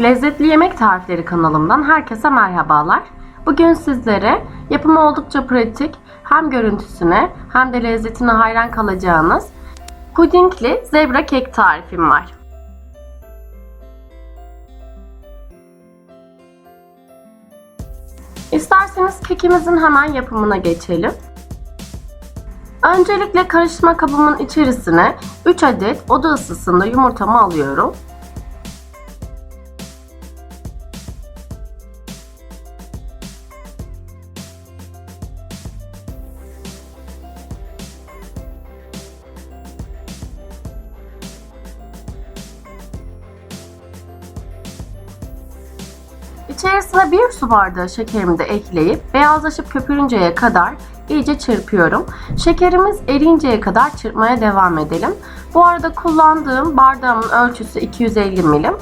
Lezzetli Yemek Tarifleri kanalımdan herkese merhabalar. Bugün sizlere yapımı oldukça pratik, hem görüntüsüne hem de lezzetine hayran kalacağınız pudingli zebra kek tarifim var. İsterseniz kekimizin hemen yapımına geçelim. Öncelikle karıştırma kabımın içerisine 3 adet oda ısısında yumurtamı alıyorum. İçerisine bir su bardağı şekerimi de ekleyip beyazlaşıp köpürünceye kadar iyice çırpıyorum. Şekerimiz erinceye kadar çırpmaya devam edelim. Bu arada kullandığım bardağımın ölçüsü 250 milim.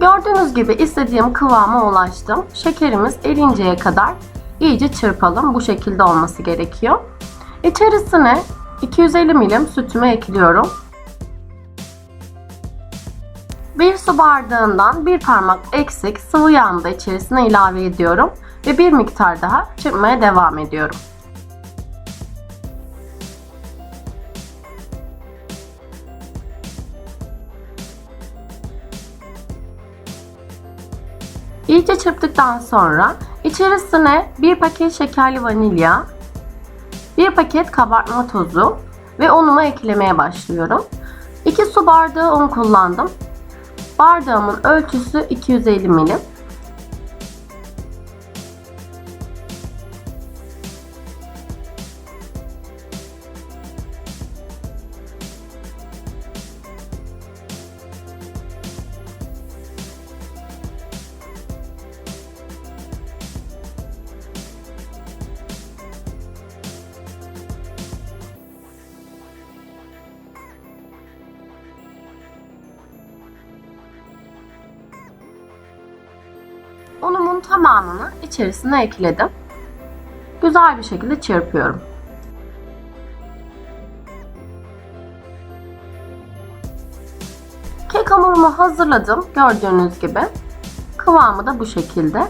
Gördüğünüz gibi istediğim kıvama ulaştım. Şekerimiz erinceye kadar iyice çırpalım. Bu şekilde olması gerekiyor. İçerisine 250 milim sütümü ekliyorum. Bir su bardağından bir parmak eksik sıvı yağını da içerisine ilave ediyorum ve bir miktar daha çırpmaya devam ediyorum. İyice çırptıktan sonra içerisine bir paket şekerli vanilya, bir paket kabartma tozu ve unumu eklemeye başlıyorum. 2 su bardağı un kullandım. Bardağımın ölçüsü 250 milim. Unumun tamamını içerisine ekledim. Güzel bir şekilde çırpıyorum. Kek hamurumu hazırladım gördüğünüz gibi. Kıvamı da bu şekilde.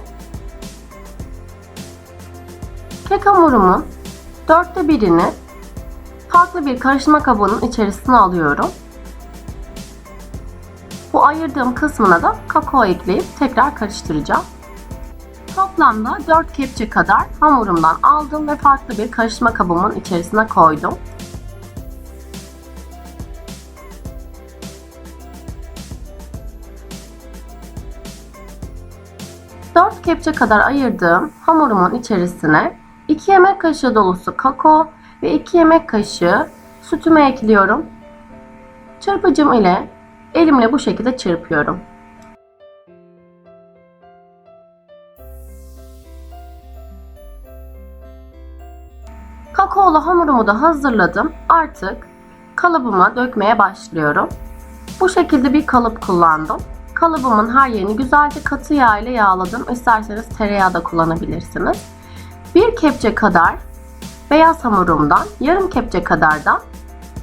Kek hamurumun dörtte birini farklı bir karıştırma kabının içerisine alıyorum. Bu ayırdığım kısmına da kakao ekleyip tekrar karıştıracağım. Toplamda 4 kepçe kadar hamurumdan aldım ve farklı bir karıştırma kabımın içerisine koydum. Dört kepçe kadar ayırdığım hamurumun içerisine 2 yemek kaşığı dolusu kakao ve 2 yemek kaşığı sütümü ekliyorum. Çırpıcım ile elimle bu şekilde çırpıyorum. Hamurumu da hazırladım. Artık kalıbıma dökmeye başlıyorum. Bu şekilde bir kalıp kullandım. Kalıbımın her yerini güzelce katı yağ ile yağladım. İsterseniz tereyağı da kullanabilirsiniz. Bir kepçe kadar beyaz hamurumdan, yarım kepçe kadar da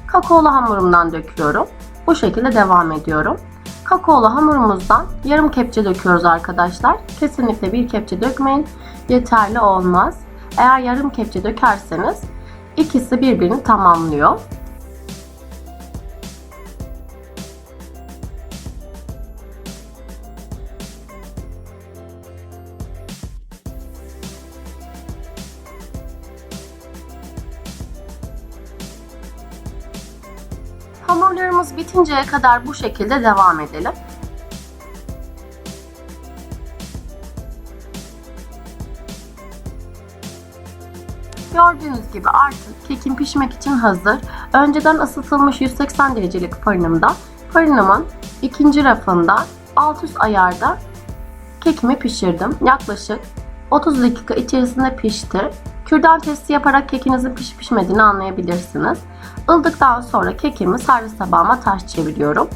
kakaolu hamurumdan döküyorum. Bu şekilde devam ediyorum. Kakaolu hamurumuzdan yarım kepçe döküyoruz arkadaşlar. Kesinlikle bir kepçe dökmeyin. Yeterli olmaz. Eğer yarım kepçe dökerseniz ikisi birbirini tamamlıyor. Hamurlarımız bitinceye kadar bu şekilde devam edelim. Gördüğünüz gibi artık kekim pişmek için hazır. Önceden ısıtılmış 180 derecelik fırınımda fırınımın ikinci rafında alt üst ayarda kekimi pişirdim. Yaklaşık 30 dakika içerisinde pişti. Kürdan testi yaparak kekinizin pişip pişmediğini anlayabilirsiniz. Ildıktan sonra kekimi servis tabağıma ters çeviriyorum.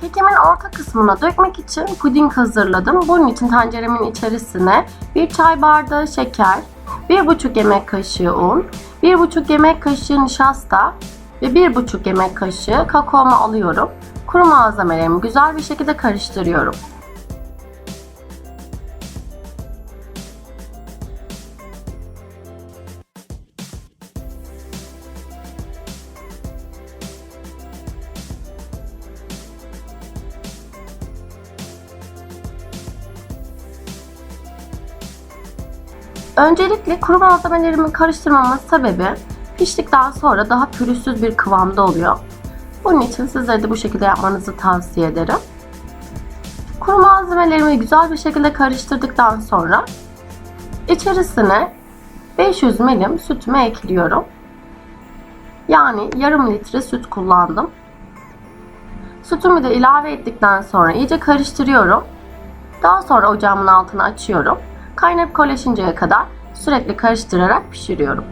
Kekimin orta kısmına dökmek için puding hazırladım. Bunun için tenceremin içerisine bir çay bardağı şeker, 1,5 yemek kaşığı un, 1,5 yemek kaşığı nişasta ve 1,5 yemek kaşığı kakaomu alıyorum. Kuru malzemelerimi güzel bir şekilde karıştırıyorum. Öncelikle kuru malzemelerimi karıştırmamın sebebi piştikten sonra daha pürüzsüz bir kıvamda oluyor. Bunun için sizlere de bu şekilde yapmanızı tavsiye ederim. Kuru malzemelerimi güzel bir şekilde karıştırdıktan sonra içerisine 500 milim sütümü ekliyorum. Yani yarım litre süt kullandım. Sütümü de ilave ettikten sonra iyice karıştırıyorum. Daha sonra ocağımın altını açıyorum. Kaynayıp koleşinceye kadar sürekli karıştırarak pişiriyorum.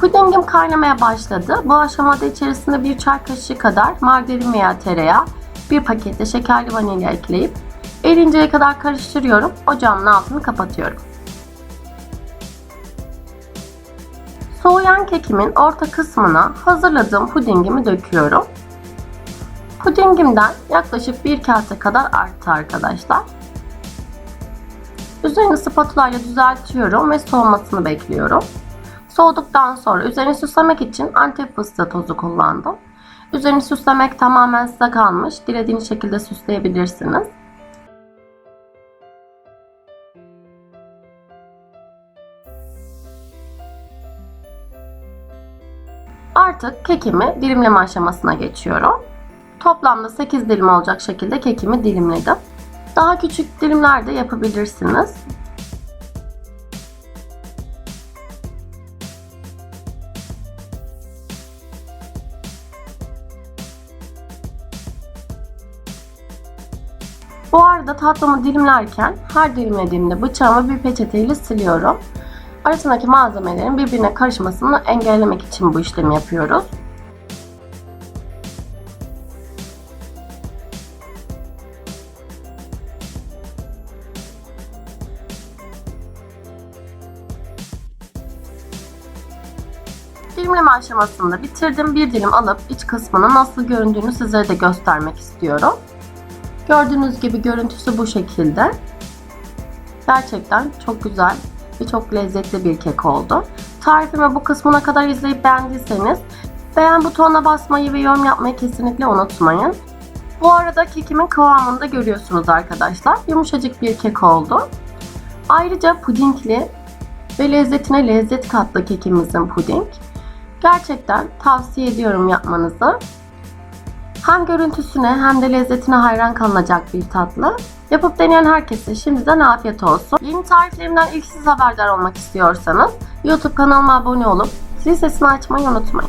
Pudingim kaynamaya başladı. Bu aşamada içerisinde bir çay kaşığı kadar margarin veya tereyağı, bir pakette şekerli vanilya ekleyip erinceye kadar karıştırıyorum. Ocağımın altını kapatıyorum. Soğuyan kekimin orta kısmına hazırladığım pudingimi döküyorum. Pudingimden yaklaşık bir kase kadar arttı arkadaşlar. Üzerini spatula ile düzeltiyorum ve soğumasını bekliyorum. Soğuduktan sonra üzerini süslemek için antep fıstığı tozu kullandım. Üzerini süslemek tamamen size kalmış. Dilediğiniz şekilde süsleyebilirsiniz. Artık kekimi dilimleme aşamasına geçiyorum. Toplamda 8 dilim olacak şekilde kekimi dilimledim. Daha küçük dilimler de yapabilirsiniz. Bu arada tatlımı dilimlerken her dilimlediğimde bıçağımı bir peçeteyle siliyorum. Arasındaki malzemelerin birbirine karışmasını engellemek için bu işlemi yapıyoruz. Dilimleme aşamasını bitirdim. Bir dilim alıp iç kısmının nasıl göründüğünü sizlere de göstermek istiyorum. Gördüğünüz gibi görüntüsü bu şekilde. Gerçekten çok güzel ve çok lezzetli bir kek oldu. Tarifimi bu kısmına kadar izleyip beğendiyseniz beğen butonuna basmayı ve yorum yapmayı kesinlikle unutmayın. Bu arada kekimin kıvamını da görüyorsunuz arkadaşlar. Yumuşacık bir kek oldu. Ayrıca pudingli ve lezzetine lezzet kattı kekimizin puding. Gerçekten tavsiye ediyorum yapmanızı. Hem görüntüsüne hem de lezzetine hayran kalınacak bir tatlı. Yapıp deneyen herkese şimdiden afiyet olsun. Yeni tariflerimden ilk siz haberdar olmak istiyorsanız YouTube kanalıma abone olup zil sesini açmayı unutmayın.